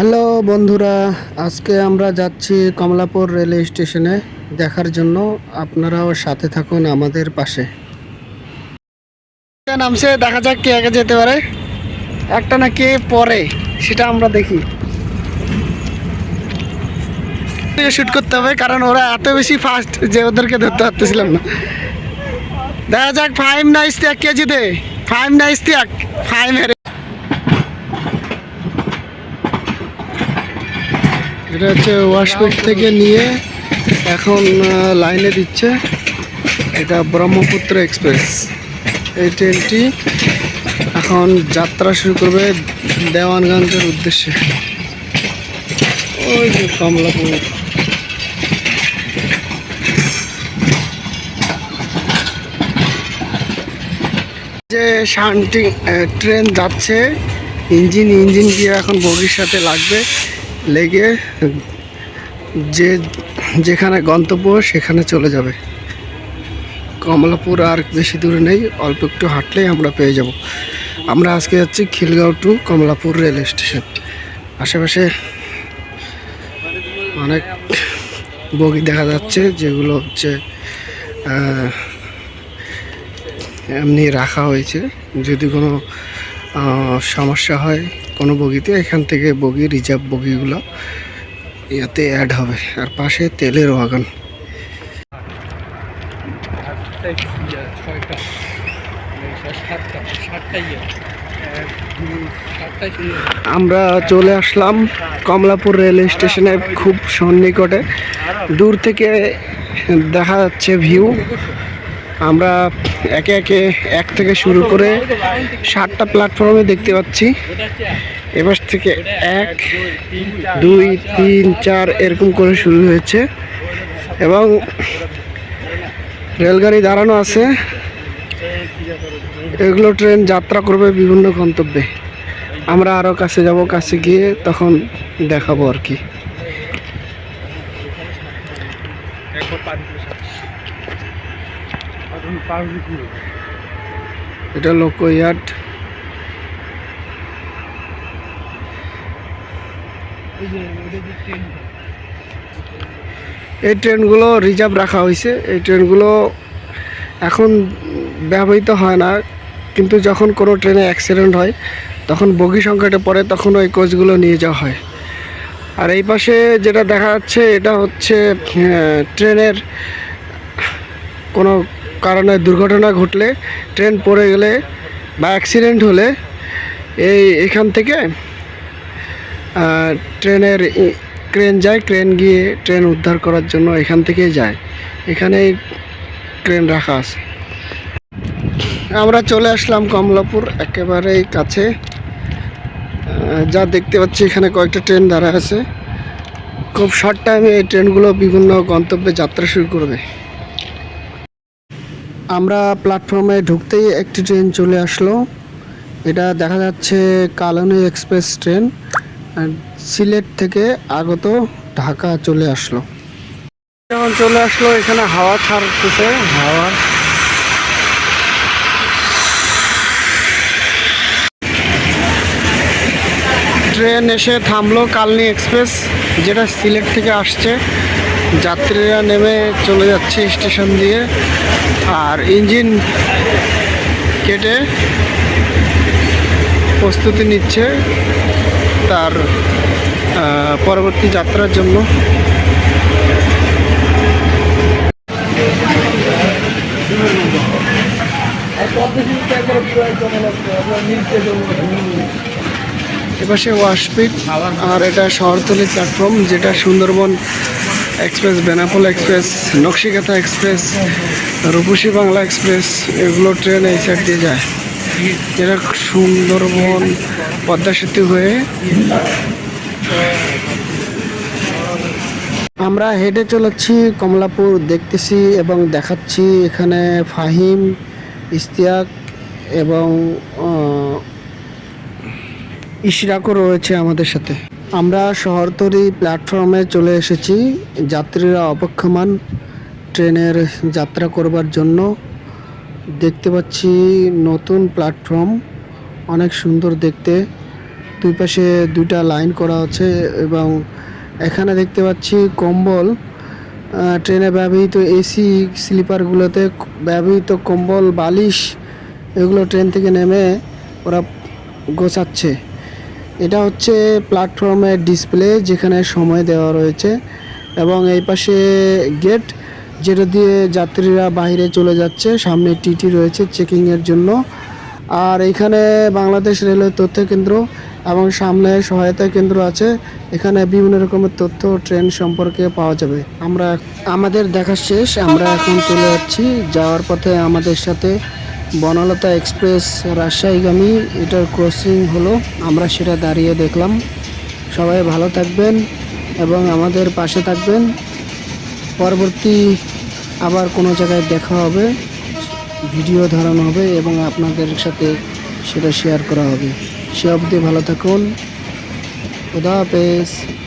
Hello বন্ধুরা, আজকে আমরা যাচ্ছি কমলাপুর রেল স্টেশনে দেখার জন্য। আপনারাও সাথে থাকুন আমাদের পাশে। নামছে? দেখা যাক কে আগে যেতে পারে। একটা না কে পরে, সেটা আমরা দেখি। শ্যুট করতে হবে, কারণ ওরা এত বেশি ফাস্ট যে ওদেরকে ধরতে পারতেছিলাম না। দেখা যাক, ফাইম না ইস্তিয়াক কে জিতে? ফাইম না ইস্তিয়াক ফাইম হেরে এটা হচ্ছে ওয়াশপেট থেকে নিয়ে এখন লাইনে দিচ্ছে। এটা ব্রহ্মপুত্র এক্সপ্রেস। এই ট্রেনটি এখন যাত্রা শুরু করবে দেওয়ানগঞ্জের উদ্দেশ্যে। ওই যে কমলাপুর। যে শান্তি ট্রেন যাচ্ছে, ইঞ্জিন ইঞ্জিন দিয়ে এখন বগির সাথে লাগবে। লেগে যে যেখানে গন্তব্য সেখানে চলে যাবে। কমলাপুর আর বেশি দূরে নেই, অল্প একটু হাঁটলেই আমরা পেয়ে যাব। আমরা আজকে যাচ্ছি Khilgaon to Kamalapur rail station. আশেপাশে অনেক বগি দেখা যাচ্ছে, যেগুলো হচ্ছে এমনি রাখা হয়েছে। যদি কোনো সমস্যা হয় কোনো বগিতে, এখান থেকে বগি, রিজার্ভ বগিগুলো ইয়াতে অ্যাড হবে। আর পাশে তেলের ইয়ে আমরা চলে আসলাম কমলাপুর রেল স্টেশনে খুব সন্নিকটে। দূর থেকে দেখা যাচ্ছে ভিউ আমরা একে একে এক থেকে শুরু করে সাতটা প্ল্যাটফর্মে দেখতে পাচ্ছি। এবার থেকে এক, দুই, তিন, চার এরকম করে শুরু হয়েছে। এবং রেলগাড়ি দাঁড়ানো আছে। এগুলো ট্রেন যাত্রা করবে বিভিন্ন গন্তব্যে। আমরা আরও কাছে যাব, কাছে গিয়ে তখন দেখাবো আর কি একবার পার করে সাত এখন পার হলে কি হবে? এটা লোকো ইয়ার্ড। এই ট্রেনগুলো রিজার্ভ রাখা হয়েছে। এই ট্রেনগুলো এখন ব্যবহৃত হয় না, কিন্তু যখন কোনো ট্রেনে অ্যাক্সিডেন্ট হয়, তখন বগি সংকটে পড়ে, তখন ওই কোচগুলো নিয়ে যাওয়া হয়। আর এই পাশে যেটা দেখা যাচ্ছে, এটা হচ্ছে ট্রেনের কোনো কারণে দুর্ঘটনা ঘটলে, ট্রেন পড়ে গেলে বা অ্যাক্সিডেন্ট হলে এই এখান থেকে ট্রেনের ক্রেন যায় ক্রেন গিয়ে ট্রেন উদ্ধার করার জন্য এখান থেকেই যায়। এখানেই ট্রেন রাখা আছে। আমরা চলে আসলাম কমলাপুর, একেবারেই কাছে। যা দেখতে পাচ্ছি এখানে কয়েকটা ট্রেন দাঁড়া আছে। খুব শর্ট টাইমে এই ট্রেনগুলো বিভিন্ন গন্তব্যে যাত্রা শুরু করবে। আমরা প্ল্যাটফর্মে ঢুকতেই একটি ট্রেন চলে আসলো। এটা দেখা যাচ্ছে কালনী এক্সপ্রেস ট্রেন সিলেট থেকে আগত ঢাকা চলে আসলো। যখন চলে আসলো এখানে হাওয়া ছাড়তেছে, হাওয়া। ট্রেন এসে থামলো কালনি এক্সপ্রেস যেটা সিলেট থেকে আসছে। যাত্রীরা নেমে চলে যাচ্ছে স্টেশন দিয়ে। আর ইঞ্জিন কেটে প্রস্তুতি নিচ্ছে তার পরবর্তী যাত্রার জন্য। এপাশে ওয়াশপিট আর এটা শহরতলি প্ল্যাটফর্ম, যেটা Sundarban express, Benapole express Nakshikatha express, Rupashi Bangla express, এগুলো ট্রেন এই সাইড দিয়ে যায়। যেটা সুন্দরবন, পদ্মা সেতু হয়ে আমরা হেঁটে চলেছি কমলাপুর, দেখতেছি এবং দেখাচ্ছি এখানে ফাহিম ইস্তিয়াক এবং ইশরাকও রয়েছে আমাদের সাথে। আমরা শহরতলি প্ল্যাটফর্মে চলে এসেছি। যাত্রীরা অপেক্ষমান ট্রেনের যাত্রা করবার জন্য। দেখতে পাচ্ছি নতুন প্ল্যাটফর্ম অনেক সুন্দর দেখতে। দুই পাশে দুইটা লাইন করা আছে এবং এখানে দেখতে পাচ্ছি কম্বল। ট্রেনে ব্যবহৃত এসি স্লিপারগুলোতে ব্যবহৃত কম্বল, বালিশ, এগুলো ট্রেন থেকে নেমে ওরা গোছাচ্ছে। এটা হচ্ছে প্ল্যাটফর্মের ডিসপ্লে যেখানে সময় দেওয়া রয়েছে এবং এই পাশে গেট যেটা দিয়ে যাত্রীরা বাইরে চলে যাচ্ছে। সামনে টিটি রয়েছে চেকিংয়ের জন্য। আর এখানে বাংলাদেশ রেলওয়ে তথ্য কেন্দ্র এবং সামনে সহায়তা কেন্দ্র আছে। এখানে বিভিন্ন রকমের তথ্য ট্রেন সম্পর্কে পাওয়া যাবে। আমরা আমাদের দেখা শেষ। আমরা এখন চলে যাচ্ছি। যাওয়ার পথে আমাদের সাথে বনলতা এক্সপ্রেস রাজশাহীগামী, এটার ক্রসিং হলো, আমরা সেটা দাঁড়িয়ে দেখলাম। সবাই ভালো থাকবেন এবং আমাদের পাশে থাকবেন। পরবর্তী আবার কোনো জায়গায় দেখা হবে, ভিডিও ধরানো হবে এবং আপনাদের সাথে সেটা শেয়ার করা হবে। সে অবধি ভালো থাকুন। খুদা হাফেজ।